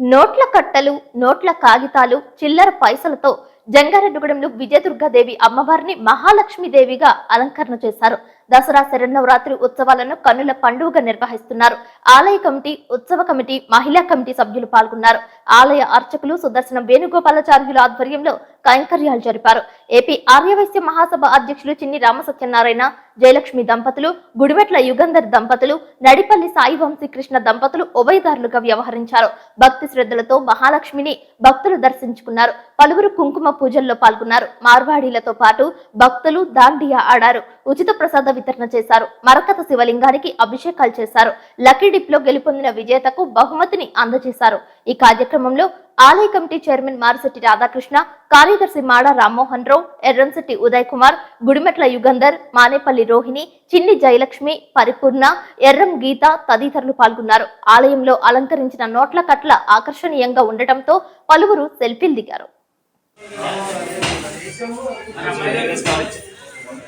నోట్ల కట్టలు నోట్ల కాగితాలు చిల్లర పైసలతో జంగారెడ్డిగూడెంలో విజయదుర్గాదేవి అమ్మవారిని మహాలక్ష్మీదేవిగా అలంకరణ చేశారు. దసరా శరన్నవరాత్రి ఉత్సవాలను కన్నుల పండుగగా నిర్వహిస్తున్నారు. ఆలయ కమిటీ ఉత్సవ కమిటీ మహిళా కమిటీ సభ్యులు పాల్గొన్నారు. ఆలయ అర్చకులు సుదర్శనం వేణుగోపాలాచార్యుల ఆధ్వర్యంలో కైంకర్యాలు జరిపారు. ఏపీ ఆర్యవైశ్య మహాసభ అధ్యక్షులు చిన్ని రామసత్యనారాయణ జయలక్ష్మి దంపతులు గుడిమెట్ల యుగంధర్ దంపతులు నడిపల్లి సాయి వంశీకృష్ణ దంపతులు ఉభయదారులుగా వ్యవహరించారు. భక్తి శ్రద్ధలతో మహాలక్ష్మిని భక్తులు దర్శించుకున్నారు. పలువురు కుంకుమ పూజల్లో పాల్గొన్నారు. మార్వాడీలతో పాటు భక్తులు దాండియా ఆడారు. ఉచిత ప్రసాద వితరణ చేశారు. మరకత శివలింగానికి అభిషేకాలు చేశారు. లక్కీ డిప్లో గెలుపొందిన విజేతకు బహుమతిని అందజేశారు. ఈ కార్యక్రమంలో ఆలయ కమిటీ చైర్మన్ మారిశెట్టి రాధాకృష్ణ కార్యదర్శి మాడ రామ్మోహన్ రావు ఎర్రంశెట్టి ఉదయ్ కుమార్ గుడిమెట్ల యుగంధర్ మానేపల్లి రోహిణి చిన్ని జయలక్ష్మి పరిపూర్ణ ఎర్రం గీత తదితరులు పాల్గొన్నారు. ఆలయంలో అలంకరించిన నోట్ల కట్ల ఆకర్షణీయంగా ఉండటంతో పలువురు సెల్ఫీలు దిగారు.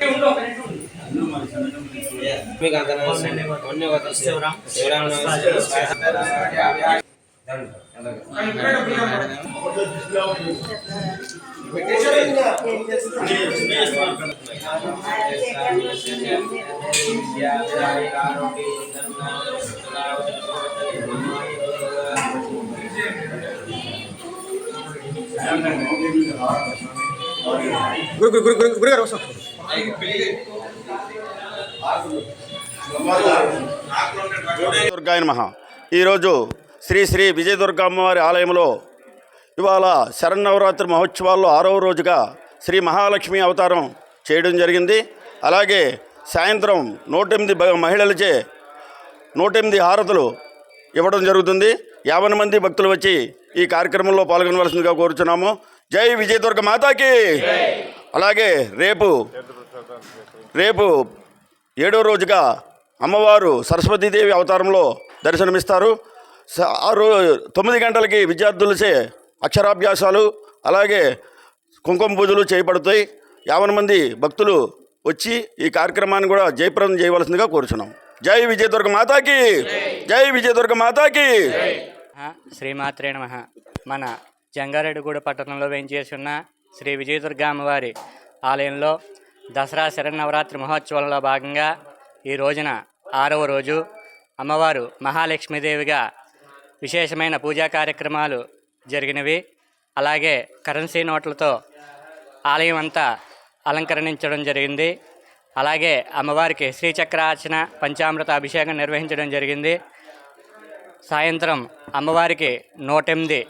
మీకు అర్థమైంది అన్ని గురు గురు గురు గురు గారు వస్తాం. దుర్గాయ నమః. ఈరోజు శ్రీ శ్రీ విజయదుర్గ అమ్మవారి ఆలయంలో ఇవాళ శరన్నవరాత్రి మహోత్సవాల్లో ఆరవ రోజుగా శ్రీ మహాలక్ష్మి అవతారం చేయడం జరిగింది. అలాగే సాయంత్రం నూటెనిమిది మహిళలచే నూటెనిమిది హారతులు ఇవ్వడం జరుగుతుంది. యాభై మంది భక్తులు వచ్చి ఈ కార్యక్రమంలో పాల్గొనవలసిందిగా కోరుచున్నాము. జై విజయదుర్గ మాతాకి! అలాగే రేపు రేపు ఏడో రోజుగా అమ్మవారు సరస్వతీదేవి అవతారంలో దర్శనమిస్తారు. ఆరు తొమ్మిది గంటలకి విద్యార్థులచే అక్షరాభ్యాసాలు అలాగే కుంకుమ పూజలు చేయబడతాయి యాభై మంది భక్తులు వచ్చి ఈ కార్యక్రమాన్ని కూడా జయప్రదం చేయవలసిందిగా కోరుచున్నాం. జై విజయదుర్గ మాతాకి! జై విజయదుర్గ మాతాకి! శ్రీమాత్రే నమ. మన జంగారెడ్డిగూడ పట్టణంలో వేయించేసి ఉన్న శ్రీ విజయదుర్గ అమ్మవారి ఆలయంలో దసరా శరన్నవరాత్రి మహోత్సవంలో భాగంగా ఈ రోజున ఆరవ రోజు అమ్మవారు మహాలక్ష్మీదేవిగా విశేషమైన పూజా కార్యక్రమాలు జరిగినవి. అలాగే కరెన్సీ నోట్లతో ఆలయం అంతా అలంకరించడం జరిగింది. అలాగే అమ్మవారికి శ్రీచక్రార్చన పంచామృత అభిషేకం నిర్వహించడం జరిగింది. సాయంత్రం అమ్మవారికి నూటెనిమిది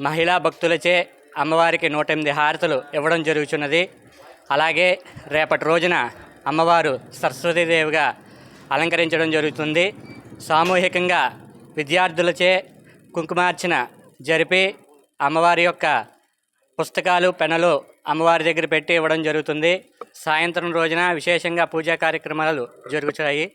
మహిళా భక్తులచే అమ్మవారికి నూటెనిమిది హారతులు ఇవ్వడం జరుగుతున్నది అలాగే రేపటి రోజున అమ్మవారు సరస్వతీదేవిగా అలంకరించడం జరుగుతుంది. సామూహికంగా విద్యార్థులచే కుంకుమార్చన జరిపి అమ్మవారి యొక్క పుస్తకాలు పెన్నులు అమ్మవారి దగ్గర పెట్టి ఇవ్వడం జరుగుతుంది. సాయంత్రం రోజున విశేషంగా పూజా కార్యక్రమాలు జరుగుతాయి.